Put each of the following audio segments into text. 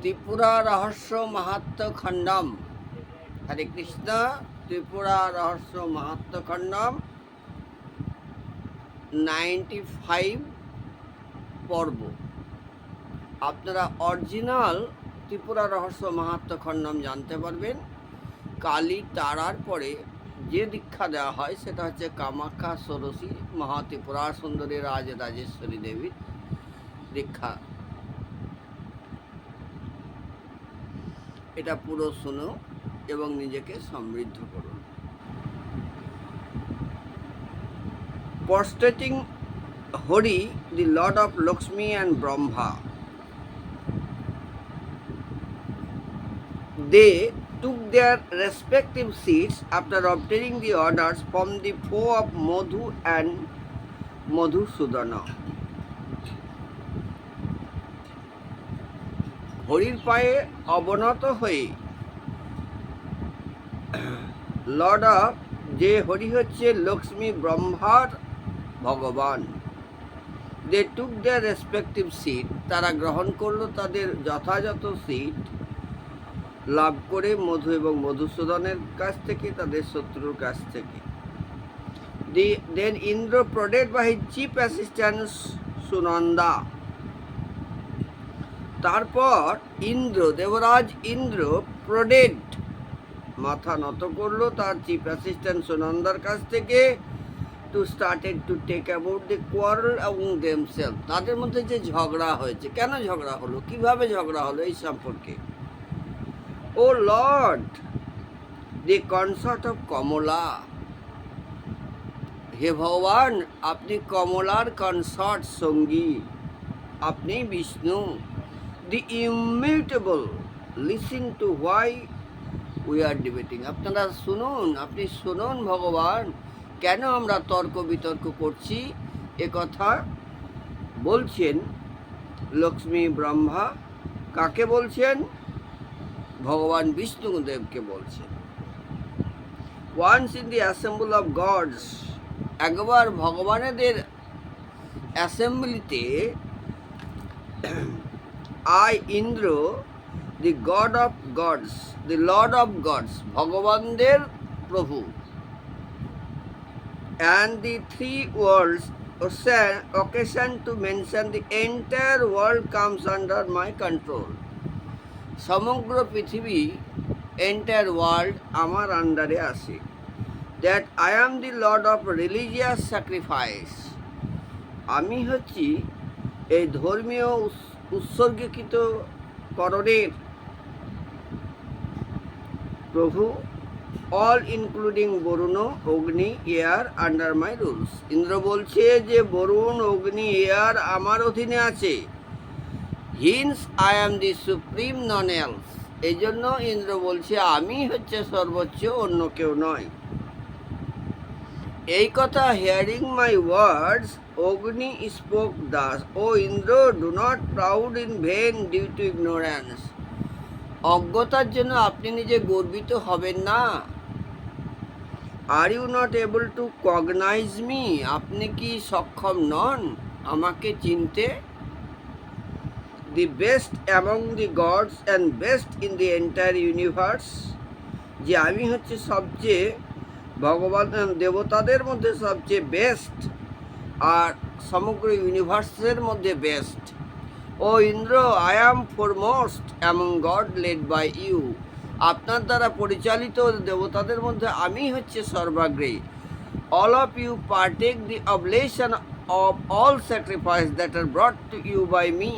ত্রিপুরা রহস্য মাহাত্ম খণ্ডম। হরে কৃষ্ণ, ত্রিপুরা রহস্য মাহাত্ম খণ্ডম। Ninety five পর্ব। আপনারা অরিজিনাল ত্রিপুরা রহস্য মাহাত্ম খণ্ডম জানতে পারবেন। কালী তারার পরে যে দীক্ষা দেওয়া হয় সেটা হচ্ছে কামাখ্যা, ষোড়শী, মহাত্রিপুরা, সুন্দরী রাজ রাজেশ্বরী দেবীর দীক্ষা। এটা পুরো শোনো এবং নিজেকে সমৃদ্ধ করুন prostrating Hari, the lord of Lakshmi and Brahma. They took their respective seats after obtaining the order from the foe of Madhu and Madhusudan. হরির পায়ে অবনত হয়ে, লর্ড অফ যে হরি হচ্ছে লক্ষ্মী ব্রহ্মার ভগবান। দে টুক দেয়ার রেসপেক্টিভ সিট তারা গ্রহণ করল তাদের যথাযথ সিট লাভ করে মধু এবং মধুসূদনের কাছ থেকে, তাদের শত্রুর কাছ থেকে। The then Indra prodded by chief assistant Sunanda তারপর ইন্দ্র, দেবরাজ ইন্দ্র প্রডেড মাথা নত করল তার চিফ অ্যাসিস্ট্যান্ট সুনন্দার কাছ থেকে to started to take about the quarrel এবং দেমসেলফ তাদের মধ্যে যে ঝগড়া হয়েছে, কেন ঝগড়া হলো, কীভাবে ঝগড়া হলো এই সম্পর্কে? O lord the consort of Kamala. হে ভগবান, আপনি কমলার কনসার্ট সঙ্গী, আপনি Vishnu. The immutable listen to why we are debating আপনারা শুনুন, আপনি শুনুন ভগবান, কেন আমরা তর্ক বিতর্ক করছি? এ কথা বলছেন লক্ষ্মী ব্রহ্মা। কাকে বলছেন? ভগবান বিষ্ণুদেবকে বলছেন। Once in the assembly of gods একবার ভগবানেদের অ্যাসেম্বলিতে I Indra the god of gods the lord of gods ভগবানদের প্রভু and the three worlds occasion to mention, the entire world comes under my control. সমগ্র পৃথিবী এন্টায়ার ওয়ার্ল্ড আমার আন্ডারে আসে that I am the lord of religious sacrifice আমি হচ্ছি এই ধর্মীয় উৎস- উৎসর্গীকৃত করণের প্রভু all including Varun, Agni air under my rules Indra বলছে যে, বরুণ, অগ্নি এয়ার আমার অধীনে আছে। Hence I am the supreme none else এই জন্য ইন্দ্র বলছে, আমি হচ্ছে সর্বোচ্চ, অন্য কেউ নয়। এই কথা hearing my words Agni spoke thus O Indra do not proud in vain due to ignorance অজ্ঞতার জন্য আপনি নিজে গর্বিত হবেন না। Are you not able to cognize me আপনি কি সক্ষম নন আমাকে চিনতে? The best among the gods and best in the entire universe যে আমি হচ্ছে সবচেয়ে ভগবান দেবতাদের মধ্যে সবচেয়ে বেস্ট আর সমগ্র ইউনিভার্সের মধ্যে best. O Indra I am foremost among god led by you আপনার দ্বারা পরিচালিত দেবতাদের মধ্যে আমি হচ্ছে সর্বাগ্রে all of you partake the oblation of all sacrifice that are brought to you by me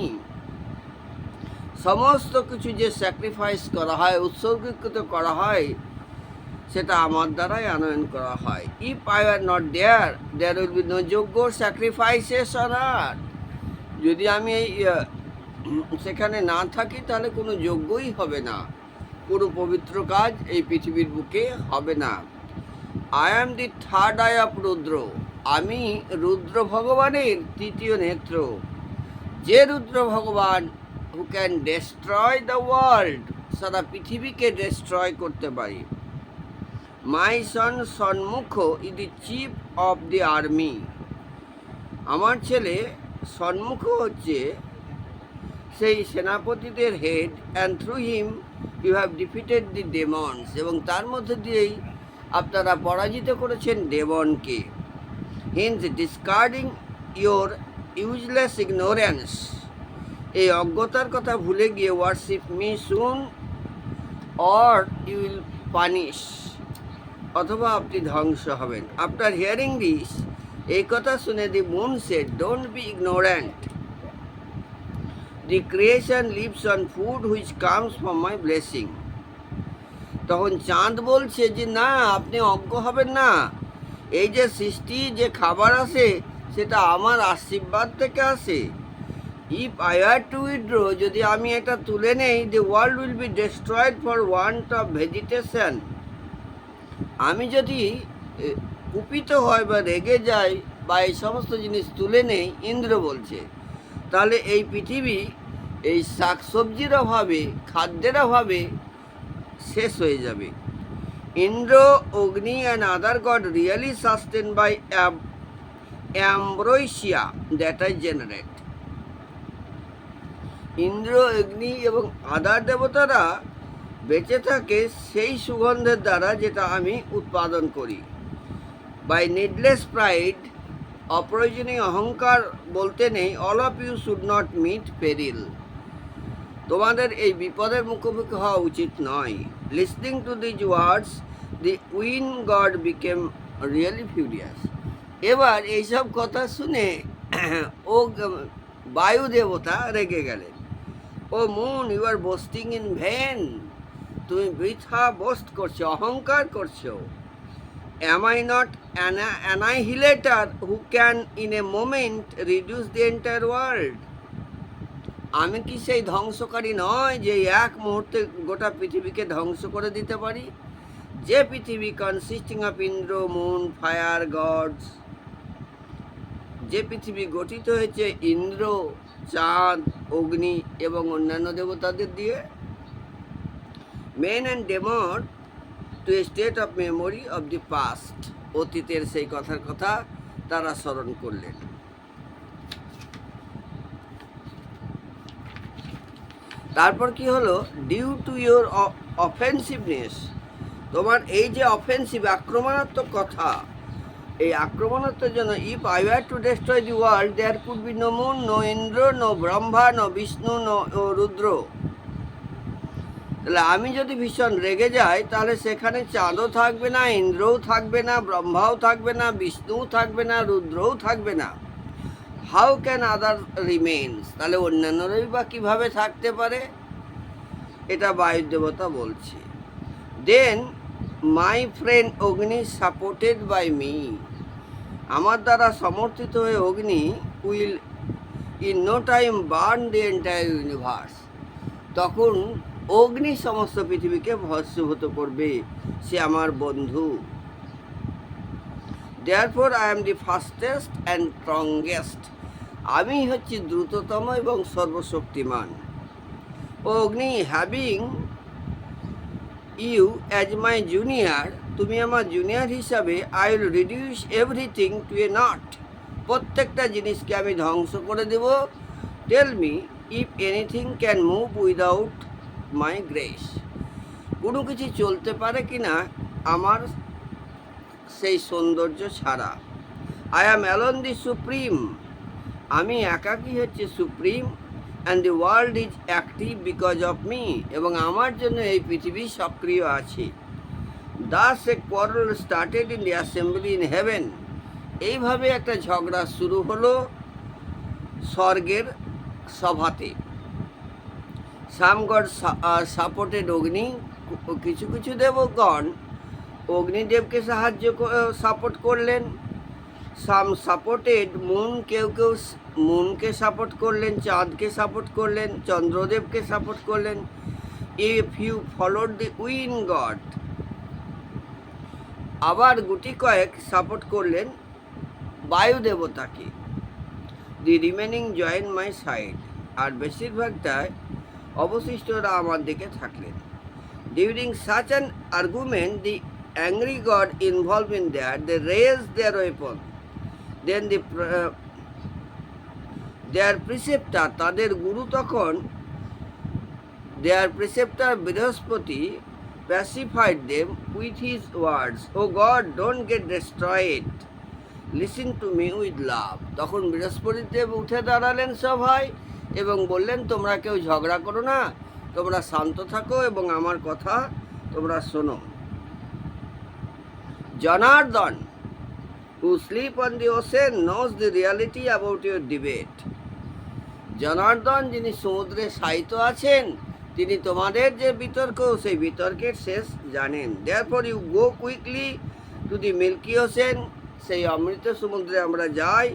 সমস্ত কিছু যে স্যাক্রিফাইস করা হয়, উৎসর্গীকৃত করা হয় সেটা আমার দ্বারাই আনয়ন করা হয়। If I are not there there will be no যোগ্য স্যাক্রিফাইসেস অন আর্থ যদি আমি এই সেখানে না থাকি, তাহলে কোনো যোগ্যই হবে না। কোনো পবিত্র কাজ এই পৃথিবীর বুকে হবে না। I am the third eye of Rudra. আমি রুদ্র ভগবানের তৃতীয় নেত্র। যে রুদ্র ভগবান who can destroy the world সারা পৃথিবীকে ডেস্ট্রয় করতে পারি। My son Shanmukh is the chief of the army আমার ছেলে সন্মুখ হচ্ছে সেই সেনাপতিদের head and through him you have defeated the demons এবং তার মধ্যে দিয়েই আপনারা পরাজিত করেছেন ডেমনকে hence discarding your useless ignorance এই অজ্ঞতার কথা ভুলে গিয়ে worship me soon or you will punish অথবা আপনি ধ্বংস হবেন। আফটার হিয়ারিং দিস এই কথা শুনে the moon said don't be ignorant the creation lives on food which comes from my blessing তখন চাঁদ বলছে যে, না, আপনি অজ্ঞ হবেন না। এই যে সৃষ্টি, যে খাবার আসে সেটা আমার আশীর্বাদ থেকে আসে। If I are to withdraw যদি আমি এটা তুলে নেই the world will be destroyed for want of vegetation আমি যদি কুপিত হয় বা রেগে যাই বা এই সমস্ত জিনিস তুলে নেই, ইন্দ্র বলছে, তাহলে এই পৃথিবী, এই শাকসবজির অভাবে, খাদ্যের অভাবে শেষ হয়ে যাবে। Indra, Agni and other god really sustain by ambrosia that I generate Indra, Agni এবং আদার দেবতারা বেঁচে থাকে সেই সুগন্ধের দ্বারা যেটা আমি উৎপাদন করি। বাই নিডলেস প্রাইড অপ্রয়োজনীয় অহংকার বলতে নেই all of you should not meet peril তোমাদের এই বিপদের মুখোমুখি হওয়া উচিত নয়। Listening to these words the wind god became really furious এবার এইসব কথা শুনে ও বায়ু দেবতা রেগে গেলেন। O moon you are boasting in vain তুমি বৃথা বোস্ট করছ, অহংকার করছ I not an annihilator who can in a moment reduce the entire world? আমি কি সেই ধ্বংসকারী নয় যে এক মুহূর্তে গোটা পৃথিবীকে ধ্বংস করে দিতে পারি যে পৃথিবী consisting of Indra moon fire gods যে পৃথিবী গঠিত হয়েছে ইন্দ্র, চাঁদ, অগ্নি এবং অন্যান্য দেবতাদের দিয়ে men and demon to a state of memory of the past অতীতের সেই কথার কথা তারা স্মরণ করলেন। তারপর কি হলো? ডিউ টু ইউর অফেন্সিভনেস তোমার এই যে অফেন্সিভ আক্রমণাত্মক কথা, এই আক্রমণাত্মক জন্য if I were to destroy the world there could be no moon no Indra no Brahma no Vishnu no Rudra. তাহলে আমি যদি ভীষণ রেগে যাই, তাহলে সেখানে চাঁদও থাকবে না, ইন্দ্রও থাকবে না, ব্রহ্মাও থাকবে না, বিষ্ণুও থাকবে না, রুদ্রও থাকবে না। হাউ ক্যান আদার রিমেন্স তাহলে অন্যান্যরাই বা কীভাবে থাকতে পারে? এটা বায়ু দেবতা বলছে। Then my friend Agni supported by me আমার দ্বারা সমর্থিত হয়ে Agni will in no time burn the entire universe তখন অগ্নি সমস্ত পৃথিবীকে ভস্মীভূত করবে। সে আমার বন্ধু। Therefore I am the fastest and strongest আমি হচ্ছি দ্রুততম এবং সর্বশক্তিমান। Agni having you as my junior তুমি আমার জুনিয়র হিসাবে I will reduce everything to a naught প্রত্যেকটা জিনিসকে আমি ধ্বংস করে দেব। Tell me if anything can move without my grace. কোনো কিছু চলতে পারে কি না, আমার সেই সৌন্দর্য ছাড়া। I am alone the supreme আমি একাকী হচ্ছে supreme and the world is active because of me এবং আমার জন্য এই পৃথিবী সক্রিয় আছে। Thus a quarrel started in the assembly in heaven এইভাবে একটা ঝগড়া শুরু হলো স্বর্গের সভাতে। সামগড সাপোর্টেড অগ্নি কিছু কিছু দেবগণ অগ্নিদেবকে সাহায্য সাপোর্ট করলেন। সাম, সাপোর্টেড মুন, কেউ কেউ মুনকে সাপোর্ট করলেন, চাঁদকে সাপোর্ট করলেন, চন্দ্রদেবকে সাপোর্ট করলেন। If you followed the wind god আবার গুটি কয়েক সাপোর্ট করলেন বায়ু দেবতাকে। The remaining join my side আর বেশিরভাগটাই অবশিষ্টরা আমার দিকে থাকলেন। During such an argument the angry god involve in their they raise their weapon then the their preceptor তাদের গুরু তখন Their preceptor Brihaspati pacified them with his words, Oh God, don't get destroyed. Listen to me with love তখন বৃহস্পতি দেব উঠে দাঁড়ালেন সভায়। এবং বললেন, তোমরা কেউ ঝগড়া করো না, তোমরা শান্ত থাকো এবং আমার কথা তোমরা শোনো Janardan, who sleep on the ocean knows the reality about your debate. Janardan, যিনি সমুদ্রে সাহিত্য আছেন, তিনি তোমাদের যে বিতর্ক, সেই বিতর্কের শেষ জানেন therefore you go quickly to the milky ocean সেই অমৃত সমুদ্রে আমরা যাই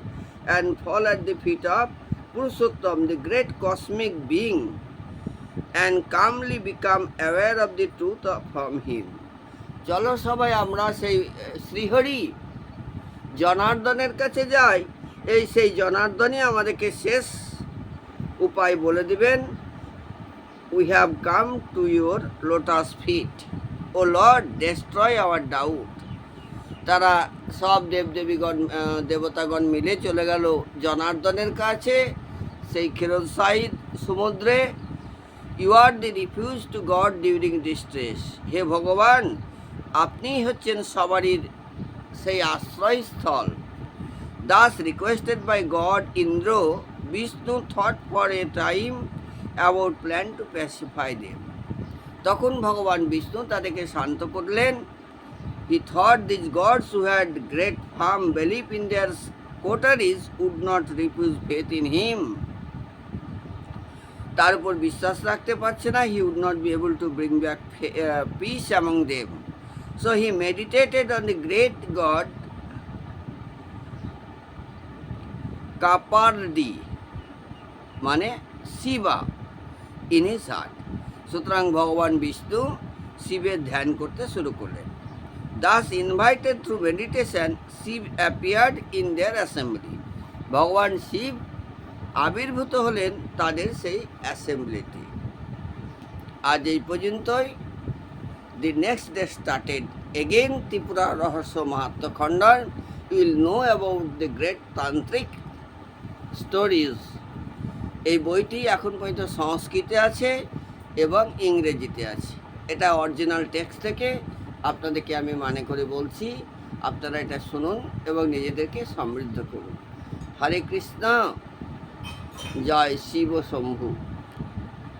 and fall at the feet of Purushottam the great cosmic being and calmly become aware of the of from him চলো সবাই আমরা সেই শ্রীহরি জনার্দনের কাছে যাই। এই সেই জনার্দনই আমাদেরকে শেষ উপায় বলে দিবেন। We have come to your lotus feet O lord destroy our doubt তারা সব দেবদেবীগণ দেবতাগণ মিলে চলে গেল জনার্দনের কাছে। সেই ক্ষীরোৎসাহিত সমুদ্রে you are the refuge to god during distress হে ভগবান আপনি হচ্ছেন সবারই সেই আশ্রয়স্থল thus requested by god Indra Vishnu thought for a time about plan to pacify them তখন ভগবান বিষ্ণু তাদেরকে শান্ত করলেন। He thought this gods who had great firm belief in their coteries would not refuse faith in him তার উপর বিশ্বাস রাখতে পারছে না। He would not be able to bring back peace among them so he meditated on the great god Kapardi মানে Shiva in his heart সুতরাং ভগবান বিষ্ণু শিবের ধ্যান করতে শুরু করলেন। Thus invited through meditation Shiva appeared in their assembly ভগবান শিব আবির্ভূত হলেন তাদের সেই অ্যাসেম্বলিটি। আজ এই পর্যন্তই। The next day started again Tripura Rahasya Mahatmya Khanda will know about the great tantric stories. এই বইটি এখন পর্যন্ত সংস্কৃতে আছে এবং ইংরেজিতে আছে। এটা অরিজিনাল টেক্সট থেকে আপনাদেরকে আমি মানে করে বলছি, আপনারা এটা শুনুন এবং নিজেদেরকে সমৃদ্ধ করুন। হরে কৃষ্ণ! জয় শিব শম্ভু।